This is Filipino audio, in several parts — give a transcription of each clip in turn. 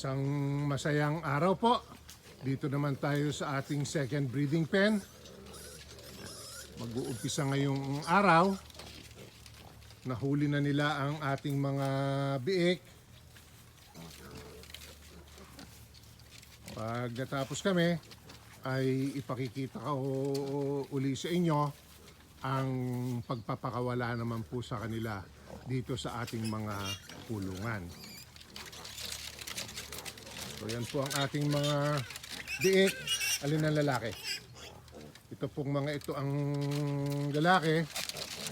Isang masayang araw po. Dito naman tayo sa ating second breeding pen. Mag-uumpisa ngayong araw. Nahuli na nila ang ating mga biik. Pag natapos kami, ay ipakikita ko uli sa inyo ang pagpapakawala naman po sa kanila dito sa ating mga kulungan. So yan po ang ating mga biik. Alin ang lalaki? Ito pong mga ito ang lalaki.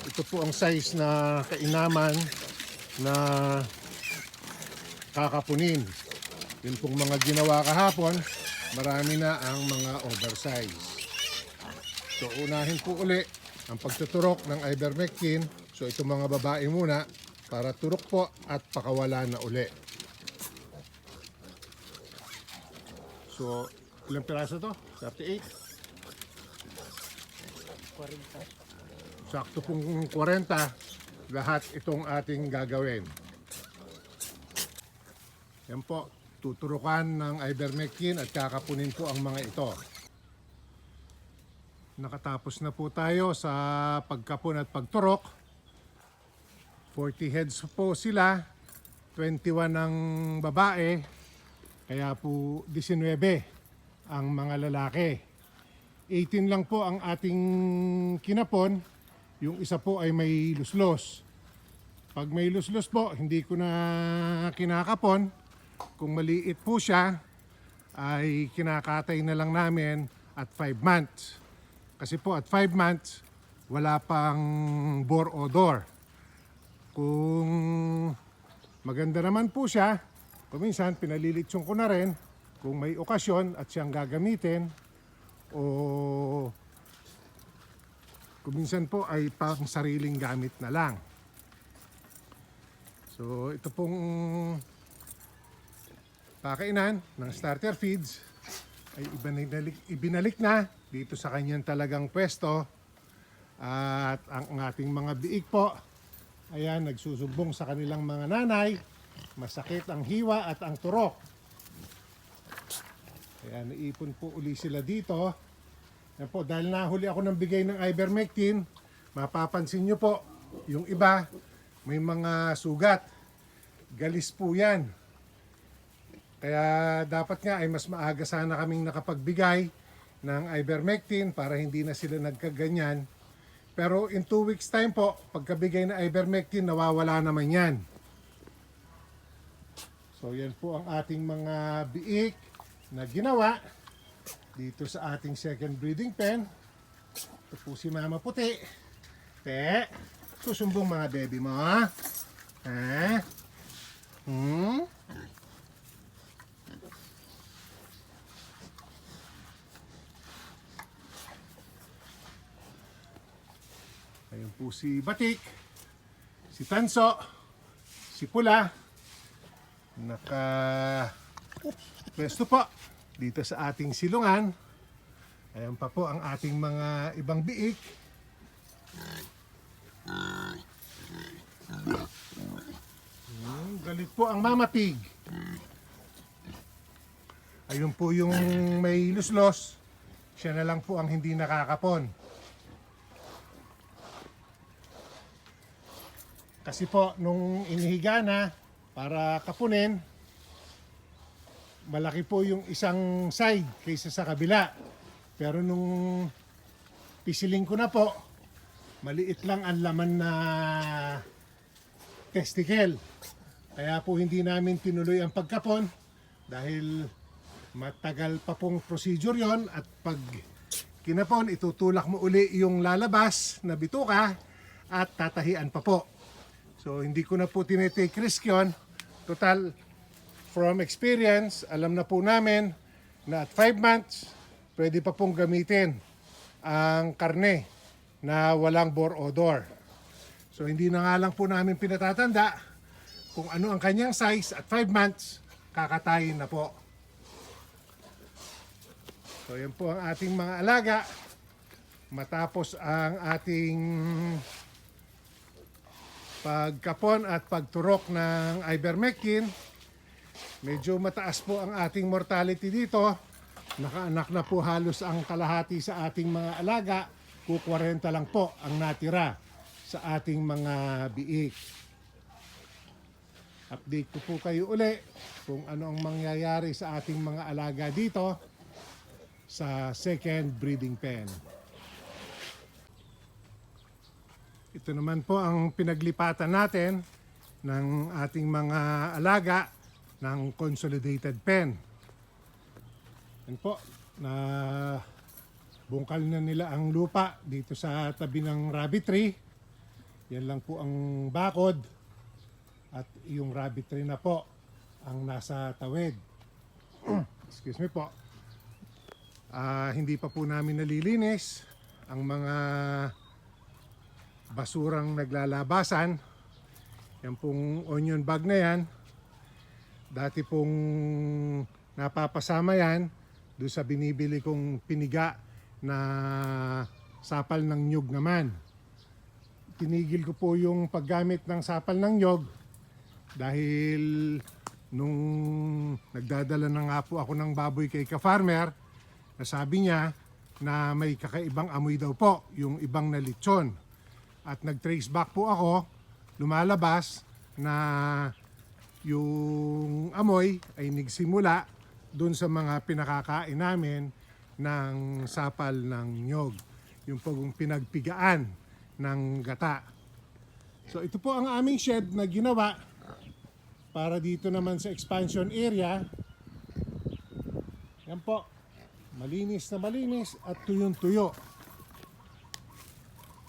Ito po ang size na kainaman na kakapunin. Yun pong mga ginawa kahapon, marami na ang mga oversize. So unahin po uli ang pagtuturok ng ivermectin. So ito mga babae muna para turok po at pakawala na uli. So, ilang piraso to? 38? 40. Sakto pong 40 lahat itong ating gagawin. Yan po, tuturukan ng ivermectin at kakapunin po ang mga ito. Nakatapos na po tayo sa pagkapon at pagturok. 40 heads po sila, 21 ang babae, kaya po 19 ang mga lalaki. 18 lang po ang ating kinapon. Yung isa po ay may luslos. Pag may luslos po, hindi ko na kinakapon. Kung maliit po siya, ay kinakatay na lang namin at 5 months. Kasi po at 5 months, wala pang bore odor. Kung maganda naman po siya, Kuminsan, pinalilitsyon ko na rin kung may okasyon at siyang gagamitin o kuminsan po ay pang sariling gamit na lang. So, ito pong pakainan ng starter feeds ay ibinalik, ibinalik na dito sa kanyang talagang pwesto at ang ating mga biik po ayan nagsusumbong sa kanilang mga nanay Masakit ang hiwa at ang turok. Kaya naipon po uli sila dito. Yan po, dahil nahuli ako ng bigay ng ivermectin, mapapansin nyo po, yung iba, may mga sugat. Galis po yan. Kaya dapat nga ay mas maaga sana kaming nakapagbigay ng ivermectin para hindi na sila nagkaganyan. Pero in two weeks time po, pagkabigay ng ivermectin, nawawala naman yan. So yan po ang ating mga biik na ginawa dito sa ating second breeding pen. Ito po si Mama Puti. Te, susumbong mga baby mo. Ha? Hmm? Ayun po si Batik, si Tanso, si Pula, naka pwesto po dito sa ating silungan. Ayan pa po ang ating mga ibang biik. Hmm, galit po ang mamatig. Ayun po yung may luslos. Siya na lang po ang hindi nakakapon. Kasi po, nung inihiga na, para kapunin, malaki po yung isang side kaysa sa kabila. Pero nung pisiling ko na po, maliit lang ang laman na testicle. Kaya po hindi namin tinuloy ang pagkapon dahil matagal pa pong procedure yon at pag kinapon, itutulak mo uli yung lalabas na bituka at tatahian pa po. So hindi ko na po tinetake risk yun. Total, from experience, alam na po namin na at 5 months, pwede pa pong gamitin ang karne na walang bore odor. So hindi na nga lang po namin pinatatanda kung ano ang kanyang size at 5 months, kakatayin na po. So yan po ang ating mga alaga. Matapos ang ating pagkapon at pagturok ng ivermectin, medyo mataas po ang ating mortality dito. Nakaanak na po halos ang kalahati sa ating mga alaga. Ku 40 lang po ang natira sa ating mga biik. Update ko po kayo uli kung ano ang mangyayari sa ating mga alaga dito sa second breeding pen. Ito naman po ang pinaglipatan natin ng ating mga alaga ng consolidated pen. Yan po, na bungkal na nila ang lupa dito sa tabi ng rabbit tree. Yan lang po ang bakod at yung rabbit tree na po ang nasa tawid. Excuse me po. Ah, hindi pa po namin nalilinis ang mga basurang naglalabasan. Yan pong onion bag na yan. Dati pong napapasama yan doon sa binibili kong piniga na sapal ng nyug naman. Tinigil ko po yung paggamit ng sapal ng nyog dahil nung nagdadala na nga po ako ng baboy kay ka-farmer, nasabi niya na may kakaibang amoy daw po, yung ibang na lechon. At nag-trace back po ako, lumalabas na yung amoy ay nagsimula doon sa mga pinakakain namin ng sapal ng nyog. Yung pong pinagpigaan ng gata. So ito po ang aming shed na ginawa para dito naman sa expansion area. Yan po. Malinis na malinis at tuyong-tuyo.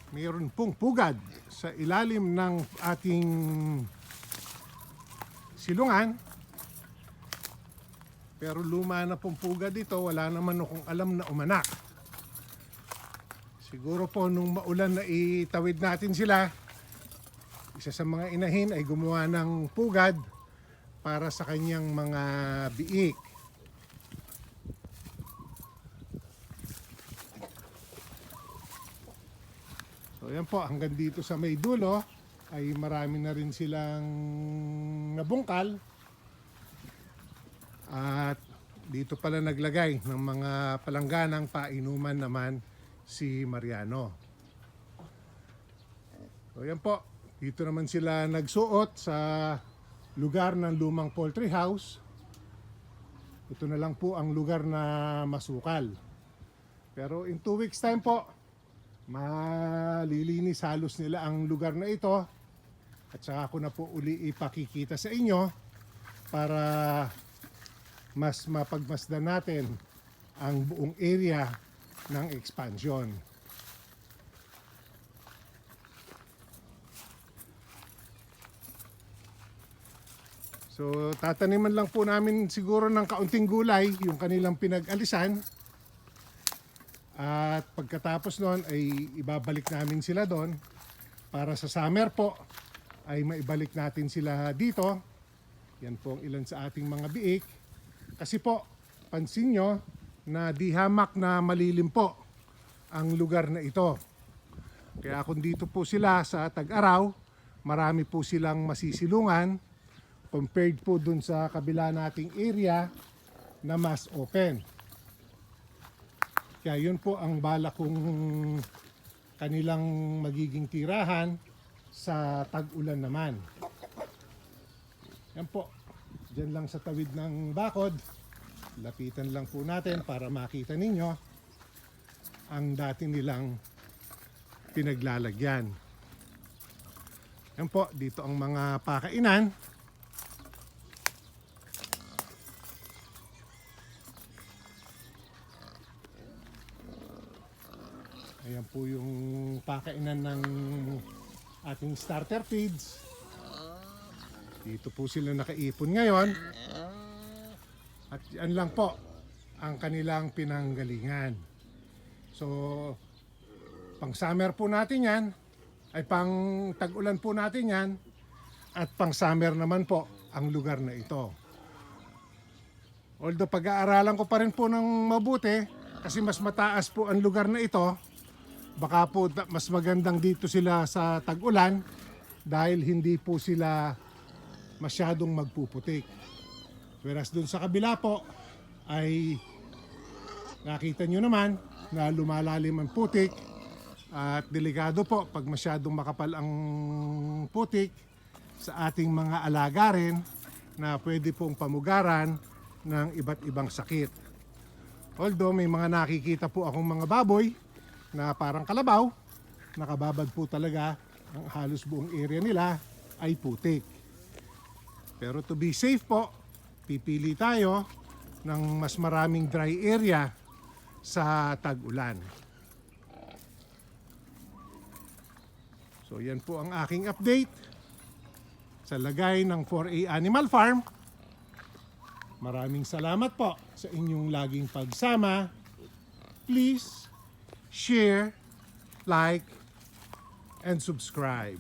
Mayroon pong pugad sa ilalim ng ating silungan. Pero luma na pong pugad dito, wala naman akong alam na umanak. Siguro po nung maulan na itawid natin sila, isa sa mga inahin ay gumawa ng pugad para sa kanyang mga biik. So yan po, hanggang dito sa may dulo ay marami na rin silang nabungkal. At dito pala naglagay ng mga palangganang painuman naman si Mariano. So yan po, dito naman sila nagsuot sa lugar ng lumang poultry house. Ito na lang po ang lugar na masukal. Pero in two weeks time po, malilinis halos nila ang lugar na ito. At saka ko na po uli ipakikita sa inyo para mas mapagmasdan natin ang buong area ng expansion. So tataniman lang po namin siguro ng kaunting gulay yung kanilang pinag-alisan. At pagkatapos noon ay ibabalik namin sila doon para sa summer po ay maibalik natin sila dito. Yan po ang ilan sa ating mga biik. Kasi po, pansin nyo na di hamak na malilim po ang lugar na ito. Kaya kung dito po sila sa tag-araw, marami po silang masisilungan compared po dun sa kabila nating area na mas open. Kaya yun po ang bala kong kanilang magiging tirahan sa tag-ulan naman. Yan po. Diyan lang sa tawid ng bakod. Lapitan lang po natin para makita ninyo ang dati nilang pinaglalagyan. Yan po, dito ang mga pakainan. Ayan po yung pakainan ng ating starter feeds. Dito po sila nakaipon ngayon. At yan lang po ang kanilang pinanggalingan. So, pang summer po natin yan, ay pang tag-ulan po natin yan, at pang summer naman po ang lugar na ito. Although pag-aaralan ko pa rin po ng mabuti kasi mas mataas po ang lugar na ito, baka po mas magandang dito sila sa tag-ulan dahil hindi po sila masyadong magpuputik. Whereas dun sa kabila po ay nakita nyo naman na lumalalim ang putik at delikado po pag masyadong makapal ang putik sa ating mga alaga rin na pwede pong pamugaran ng iba't ibang sakit. Although may mga nakikita po akong mga baboy na parang kalabaw, nakababad po talaga ang halos buong area nila ay putik. Pero to be safe po, pipili tayo ng mas maraming dry area sa tag-ulan. So yan po ang aking update sa lagay ng 4A Animal Farm. Maraming salamat po sa inyong laging pagsama. Please share, like, and subscribe.